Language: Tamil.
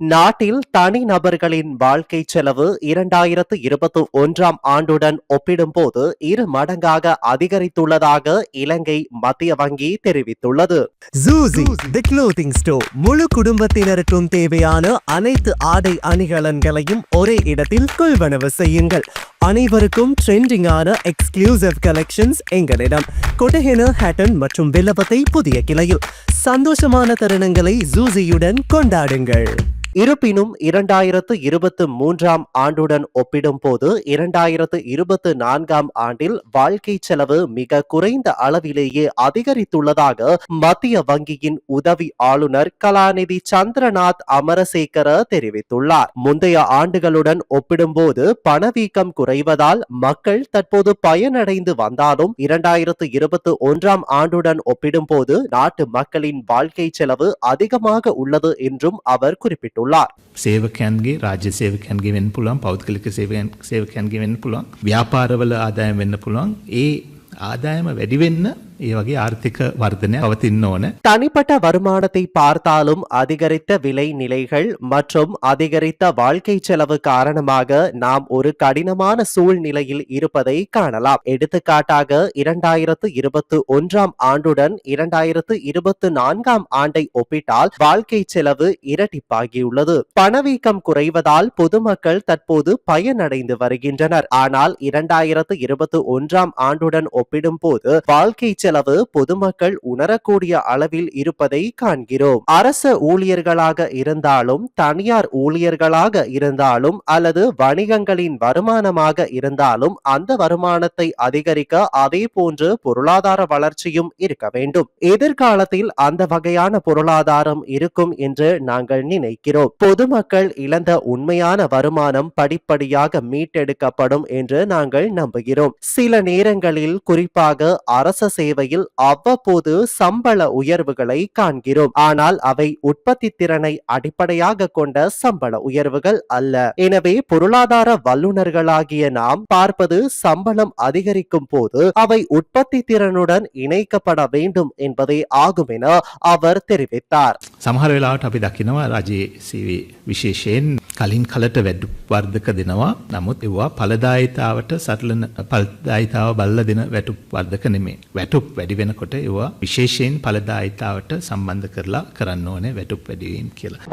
நாட்டில் தனிநபர்களின் வாழ்க்கை செலவு இரண்டாயிரத்து இருபத்தி ஒன்றாம் ஆண்டுடன் ஒப்பிடும்போது இரு மடங்காக அதிகரித்துள்ளதாக இலங்கை மத்திய வங்கி தெரிவித்துள்ளது. தி முழு குடும்பத்தினருக்கும் தேவையான அனைத்து ஆடை அணிகலன்களையும் ஒரே இடத்தில் கொள்வனவு செய்யுங்கள். அனைவருக்கும் ட்ரெண்டிங்கான எக்ஸ்க்ளூசிவ் கலெக்ஷன்ஸ் எங்களிடம். கொடஹென ஹேட்டன் மற்றும் வில்லபத்தை புதிய கிளையில். சந்தோஷமான தருணங்களை ஜூசியுடன் கொண்டாடுங்கள். இருப்பினும் இரண்டாயிரத்து இருபத்து மூன்றாம் ஆண்டுடன் ஒப்பிடும்போது இரண்டாயிரத்து இருபத்து நான்காம் ஆண்டில் வாழ்க்கை செலவு மிக குறைந்த அளவிலேயே அதிகரித்துள்ளதாக மத்திய வங்கியின் உதவி ஆளுநர் கலாநிதி சந்திரநாத் அமரசேகர தெரிவித்துள்ளார். முந்தைய ஆண்டுகளுடன் ஒப்பிடும்போது பணவீக்கம் குறைவதால் மக்கள் தற்போது பயனடைந்து வந்தாலும் இரண்டாயிரத்து இருபத்து ஒன்றாம் ஆண்டுடன் ஒப்பிடும்போது நாட்டு மக்களின் வாழ்க்கை செலவு அதிகமாக உள்ளது என்றும் அவர் குறிப்பிட்டுள்ளார். සේවකයන්ගේ රාජ්‍ය සේවකයන්ගේ වෙන්න පුළුවන් පෞද්ගලික සේවකයන් සේවකයන්ගේ වෙන්න පුළුවන් ව්‍යාපාරවල ආදායම් වෙන්න පුළුවන්. ඒ ආදායම වැඩි වෙන්න ඒ වගේ ආර්ථික වර්ධනය පවතින්න ඕන தனிப்பட்ட வருமானத்தை பார்த்தாலும் அதிகரித்த விலை நிலைகள் மற்றும் அதிகரித்த வாழ்க்கை செலவு காரணமாக நாம் ஒரு கடினமான சூழ்நிலையில் இருப்பதை காணலாம் எடுத்துக்காட்டாக இரண்டாயிரத்து இருபத்து ஒன்றாம் ஆண்டுடன் இரண்டாயிரத்து இருபத்து நான்காம் ஆண்டை ஒப்பிட்டால் வாழ்க்கை செலவு இரட்டிப்பாகியுள்ளது பணவீக்கம் குறைவதால் பொதுமக்கள் தற்போது பயனடைந்து வருகின்றனர் ஆனால் இரண்டாயிரத்து இருபத்து ஒன்றாம் ஆண்டுடன் ஒப்பிடும்போது வாழ்க்கை செலவு பொதுமக்கள் உணரக்கூடிய அளவில் இருப்பதை காண்கிறோம். அரச ஊழியர்களாக இருந்தாலும் தனியார் ஊழியர்களாக இருந்தாலும் அல்லது வணிகங்களின் வருமானமாக இருந்தாலும் அந்த வருமானத்தை அதிகரிக்க அதே போன்று பொருளாதார வளர்ச்சியும் இருக்க வேண்டும். எதிர்காலத்தில் அந்த வகையான பொருளாதாரம் இருக்கும் என்று நாங்கள் நினைக்கிறோம். பொதுமக்கள் இழந்த உண்மையான வருமானம் படிப்படியாக மீட்டெடுக்கப்படும் என்று நாங்கள் நம்புகிறோம். சில நேரங்களில் குறிப்பாக அரச சேவை சேவையில் அவ்வப்போது சம்பள உயர்வுகளை காண்கிறோம் ஆனால் அவை உற்பத்தி திறனை அடிப்படையாக கொண்ட சம்பள உயர்வுகள் அல்ல எனவே பொருளாதார வல்லுநர்களாகிய நாம் பார்ப்பது சம்பளம் அதிகரிக்கும் போது அவை உற்பத்தி திறனுடன் இணைக்கப்பட வேண்டும் என்பதே ஆகும் என அவர் தெரிவித்தார் සමහර වෙලාවට අපි දකිනවා රජයේ සේවේ විශේෂයෙන් කලින් කලට වැඩ වර්ධක දෙනවා නමුත් ඒවා පලදායිතාවට සටලන පල්දායිතාව බල්ල දෙන වැටුප් වර්ධක නෙමේ වැටුප් වැඩි වෙනකොට ඒවා විශේෂයෙන් පලදායිතාවට සම්බන්ධ කරලා කරන්න ඕනේ වැටුප් වැඩිවීම් කියලා.